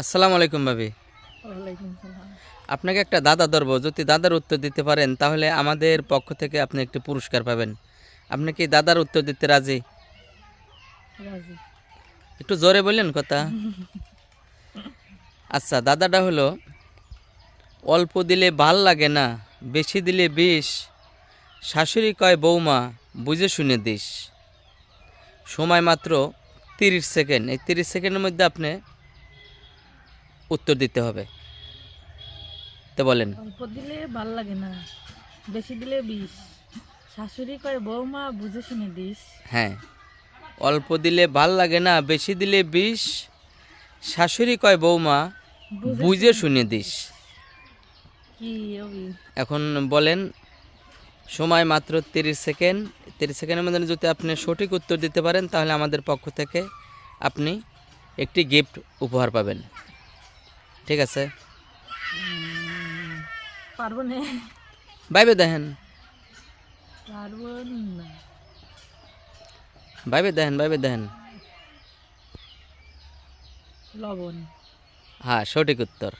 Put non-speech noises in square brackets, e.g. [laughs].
আসসালামু আলাইকুম ভাবি। আপনাকে একটা দাদা ধরবো যদি দাদার উত্তর দিতে পারেন তাহলে আমাদের পক্ষ থেকে আপনি একটি পুরস্কার পাবেন। আপনি কি দাদার উত্তর দিতে রাজি। একটু জোরে বললেন কথা? [laughs] আচ্ছা দাদাটা হলো অল্প দিলে ভালো লাগে না বেশি দিলে বিষ শাশুড়ি কয় বৌমা বুঝে শুনে দিস। সময় মাত্র তিরিশ সেকেন্ড। এই তিরিশ সেকেন্ডের মধ্যে আপনি উত্তর দিতে হবে। তো বলেন। অল্প দিলে ভালো লাগে না। বেশি দিলে বিষ। শাশুড়ি কয় বৌমা বুঝে শুনে দিস। হ্যাঁ। অল্প দিলে ভালো লাগে না বেশি দিলে বিষ। শাশুড়ি কয় বৌমা বুঝে শুনে দিস। এখন বলেন সময় মাত্র তিরিশ সেকেন্ড। তিরিশ সেকেন্ডের মধ্যে যদি আপনি সঠিক উত্তর দিতে পারেন তাহলে আমাদের পক্ষ থেকে আপনি একটি গিফট উপহার পাবেন। ঠিক আছে। পারব না। ভাইবে দেখেন। পারব না। ভাইবে দেখেন ভাইবে দেখেন। লবণ। হ্যাঁ সঠিক উত্তর।